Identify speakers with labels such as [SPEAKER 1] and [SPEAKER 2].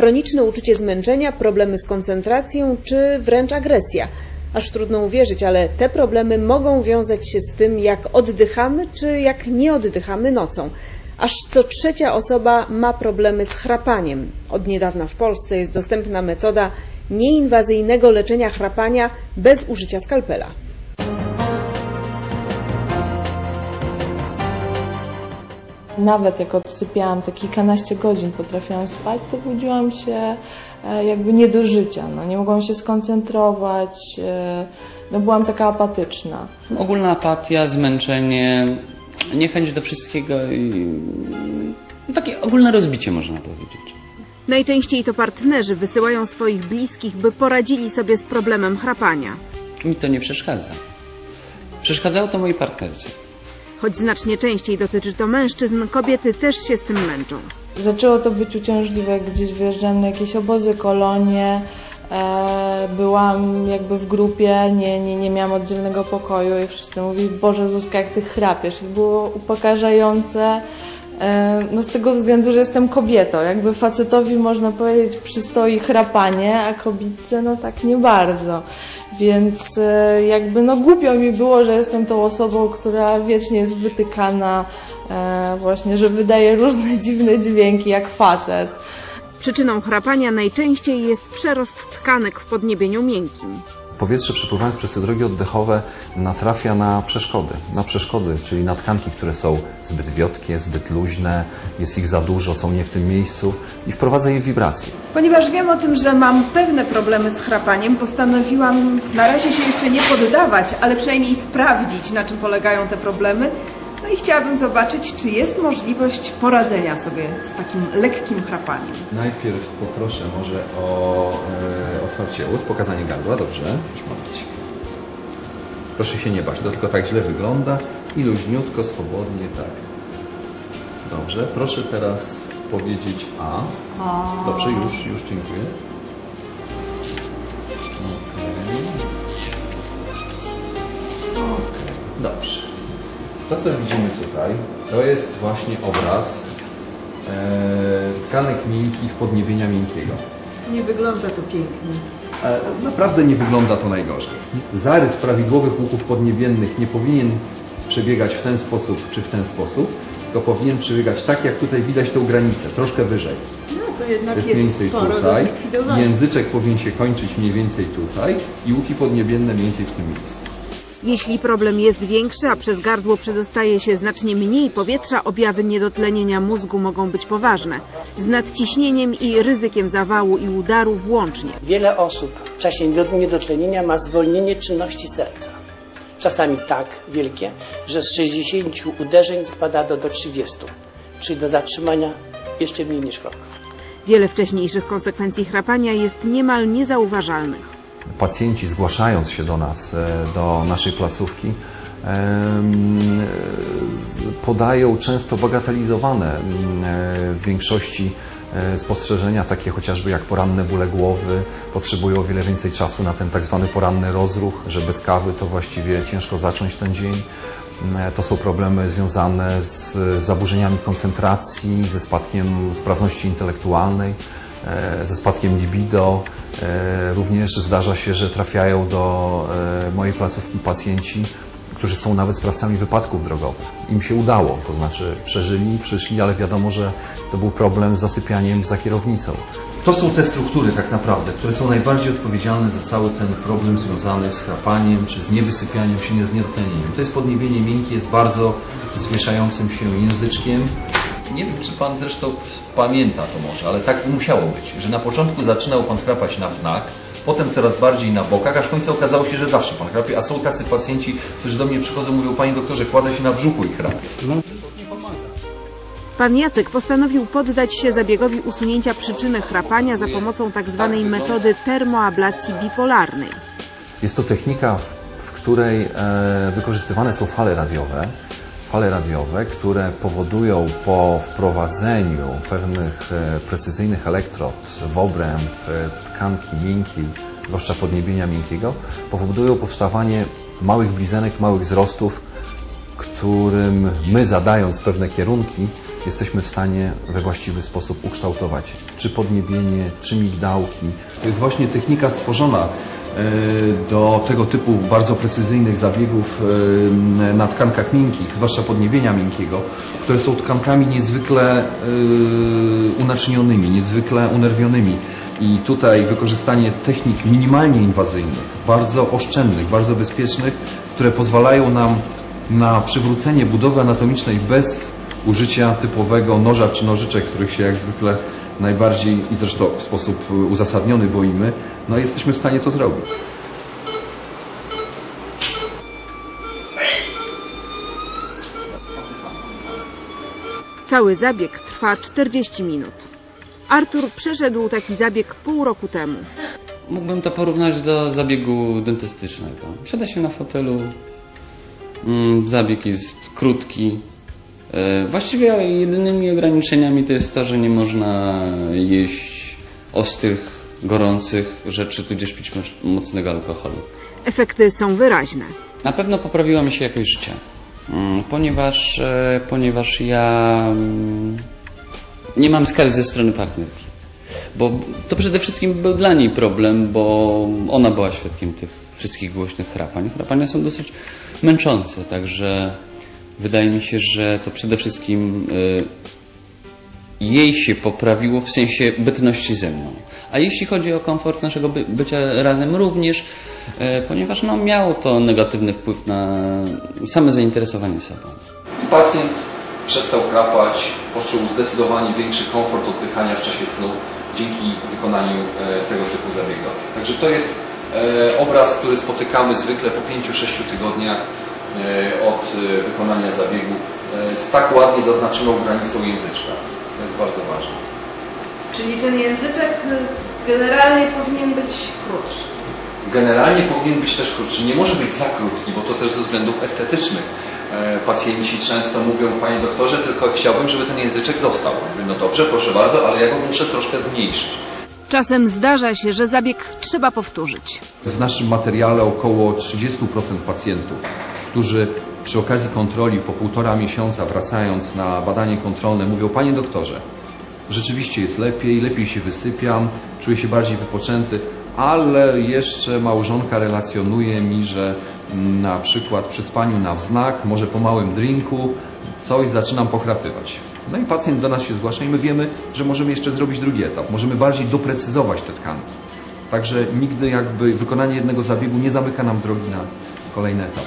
[SPEAKER 1] Chroniczne uczucie zmęczenia, problemy z koncentracją czy wręcz agresja. Aż trudno uwierzyć, ale te problemy mogą wiązać się z tym, jak oddychamy czy jak nie oddychamy nocą. Aż co trzecia osoba ma problemy z chrapaniem. Od niedawna w Polsce jest dostępna metoda nieinwazyjnego leczenia chrapania bez użycia skalpela.
[SPEAKER 2] Nawet jak odsypiałam te kilkanaście godzin, potrafiłam spać, to budziłam się e, jakby nie do życia. No, nie mogłam się skoncentrować, e, no, byłam taka apatyczna.
[SPEAKER 3] Ogólna apatia, zmęczenie, niechęć do wszystkiego i no, takie ogólne rozbicie można powiedzieć.
[SPEAKER 1] Najczęściej to partnerzy wysyłają swoich bliskich, by poradzili sobie z problemem chrapania.
[SPEAKER 3] Mi to nie przeszkadza. Przeszkadzało to mojej partnerce.
[SPEAKER 1] Choć znacznie częściej dotyczy to mężczyzn, kobiety też się z tym męczą.
[SPEAKER 2] Zaczęło to być uciążliwe, gdzieś wyjeżdżałam na jakieś obozy, kolonie, e, byłam jakby w grupie, nie, nie, nie miałam oddzielnego pokoju i wszyscy mówili, Boże Zuzka, jak ty chrapiesz. I było upokarzające, no z tego względu, że jestem kobietą. Jakby facetowi można powiedzieć przystoi chrapanie, a kobietce no tak nie bardzo. Więc e, jakby no głupio mi było, że jestem tą osobą, która wiecznie jest wytykana e, właśnie, że wydaje różne dziwne dźwięki jak facet.
[SPEAKER 1] Przyczyną chrapania najczęściej jest przerost tkanek w podniebieniu miękkim.
[SPEAKER 4] Powietrze przepływając przez te drogi oddechowe natrafia na przeszkody, na przeszkody, czyli na tkanki, które są zbyt wiotkie, zbyt luźne, jest ich za dużo, są nie w tym miejscu i wprowadza je w wibracje.
[SPEAKER 5] Ponieważ wiem o tym, że mam pewne problemy z chrapaniem, postanowiłam na razie się jeszcze nie poddawać, ale przynajmniej sprawdzić, na czym polegają te problemy. No i chciałabym zobaczyć, czy jest możliwość poradzenia sobie z takim lekkim chrapaniem.
[SPEAKER 4] Najpierw poproszę może o e, otwarcie ust, pokazanie gardła, dobrze? Już momencik. Proszę się nie bać, to tylko tak źle wygląda i luźniutko, swobodnie, tak. Dobrze, proszę teraz powiedzieć A. Dobrze, już, już dziękuję. Co widzimy tutaj, to jest właśnie obraz e, tkanek miękkich podniebienia miękkiego.
[SPEAKER 5] Nie wygląda to pięknie.
[SPEAKER 4] E, Naprawdę nie wygląda to najgorzej. Zarys prawidłowych łuków podniebiennych nie powinien przebiegać w ten sposób czy w ten sposób, tylko powinien przebiegać tak, jak tutaj widać tą granicę, troszkę wyżej.
[SPEAKER 5] No to jednak
[SPEAKER 4] To jest mniej więcej tutaj. Języczek powinien się kończyć mniej więcej tutaj i łuki podniebienne mniej więcej w tym miejscu.
[SPEAKER 1] Jeśli problem jest większy, a przez gardło przedostaje się znacznie mniej powietrza, objawy niedotlenienia mózgu mogą być poważne. Z nadciśnieniem i ryzykiem zawału i udaru włącznie.
[SPEAKER 6] Wiele osób w czasie niedotlenienia ma zwolnienie czynności serca. Czasami tak wielkie, że z 60 uderzeń spada do, do 30, czyli do zatrzymania jeszcze mniej niż rok.
[SPEAKER 1] Wiele wcześniejszych konsekwencji chrapania jest niemal niezauważalnych.
[SPEAKER 4] Pacjenci zgłaszając się do nas, e, do naszej placówki, podają często bagatelizowane e, w większości e, spostrzeżenia, takie chociażby jak poranne bóle głowy, potrzebują o wiele więcej czasu na ten tak zwany poranny rozruch, że bez kawy to właściwie ciężko zacząć ten dzień. To są problemy związane z zaburzeniami koncentracji, ze spadkiem sprawności intelektualnej ze spadkiem libido. E, Również zdarza się, że trafiają do e, mojej placówki pacjenci, którzy są nawet sprawcami wypadków drogowych. Im się udało, to znaczy przeżyli, przyszli, ale wiadomo, że to był problem z zasypianiem za kierownicą. To są te struktury tak naprawdę, które są najbardziej odpowiedzialne za cały ten problem związany z chrapaniem, czy z niewysypianiem się, z niedotlenieniem. To jest podniebienie miękkie, jest bardzo zwieszającym się języczkiem, nie wiem, czy Pan zresztą pamięta to może, ale tak musiało być, że na początku zaczynał Pan chrapać na wnach, potem coraz bardziej na bokach, aż w końcu okazało się, że zawsze Pan chrapie, a są tacy pacjenci, którzy do mnie przychodzą, mówią, Panie doktorze, kładę się na brzuchu i chrapie.
[SPEAKER 1] Pan Jacek postanowił poddać się zabiegowi usunięcia przyczyny chrapania za pomocą tzw. metody termoablacji bipolarnej.
[SPEAKER 4] Jest to technika, w, w której e, wykorzystywane są fale radiowe, fale radiowe, które powodują po wprowadzeniu pewnych e, precyzyjnych elektrod w obręb e, tkanki miękkiej, zwłaszcza podniebienia miękkiego, powodują powstawanie małych blizenek, małych wzrostów, którym my zadając pewne kierunki, jesteśmy w stanie we właściwy sposób ukształtować czy podniebienie, czy migdałki. To jest właśnie technika stworzona do tego typu bardzo precyzyjnych zabiegów e, na tkankach miękkich, zwłaszcza podniebienia miękkiego, które są tkankami niezwykle e, unaczynionymi, niezwykle unerwionymi. I tutaj wykorzystanie technik minimalnie inwazyjnych, bardzo oszczędnych, bardzo bezpiecznych, które pozwalają nam na przywrócenie budowy anatomicznej bez użycia typowego noża czy nożyczek, których się jak zwykle najbardziej i zresztą w sposób uzasadniony boimy, no jesteśmy w stanie to zrobić.
[SPEAKER 5] Cały zabieg trwa 40 minut. Artur przeszedł taki zabieg pół roku temu.
[SPEAKER 3] Mógłbym to porównać do zabiegu dentystycznego. Siada się na fotelu, mm, zabieg jest krótki. E, Właściwie jedynymi ograniczeniami to jest to, że nie można jeść ostrych, gorących rzeczy, tudzież pić moc- mocnego alkoholu.
[SPEAKER 5] Efekty są wyraźne.
[SPEAKER 3] Na pewno poprawiła mi się jakość życia, Mm, ponieważ, e, ponieważ ja mm, nie mam skarg ze strony partnerki. Bo to przede wszystkim był dla niej problem, bo ona była świadkiem tych wszystkich głośnych chrapań. Chrapania są dosyć męczące, także wydaje mi się, że to przede wszystkim e, jej się poprawiło w sensie bytności ze mną. A jeśli chodzi o komfort naszego by, bycia razem również, e, ponieważ no, miało to negatywny wpływ na same zainteresowanie sobą.
[SPEAKER 4] Pacjent przestał krapać, poczuł zdecydowanie większy komfort oddychania w czasie snu dzięki wykonaniu e, tego typu zabiegu. Także to jest obraz, który spotykamy zwykle po 5-6 tygodniach od e, wykonania zabiegu e, z tak ładnie zaznaczoną granicą języczka. To jest bardzo ważne.
[SPEAKER 5] Czyli ten języczek generalnie powinien być krótszy.
[SPEAKER 4] Generalnie powinien być też krótszy. Nie może być za krótki, bo to też ze względów estetycznych. E, Pacjenci często mówią, panie doktorze, tylko chciałbym, żeby ten języczek został. Mówię, No dobrze, proszę bardzo, ale ja go muszę troszkę zmniejszyć.
[SPEAKER 5] Czasem zdarza się, że zabieg trzeba powtórzyć.
[SPEAKER 4] W naszym materiale około 30% pacjentów, którzy przy okazji kontroli po półtora miesiąca wracając na badanie kontrolne mówią, panie doktorze, rzeczywiście jest lepiej, lepiej się wysypiam, czuję się bardziej wypoczęty, ale jeszcze małżonka relacjonuje mi, że na przykład przy spaniu na wznak, może po małym drinku, coś zaczynam pochrapywać. No i pacjent do nas się zgłasza i my wiemy, że możemy jeszcze zrobić drugi etap, możemy bardziej doprecyzować te tkanki. Także nigdy jakby wykonanie jednego zabiegu nie zamyka nam drogi na kolejny etap.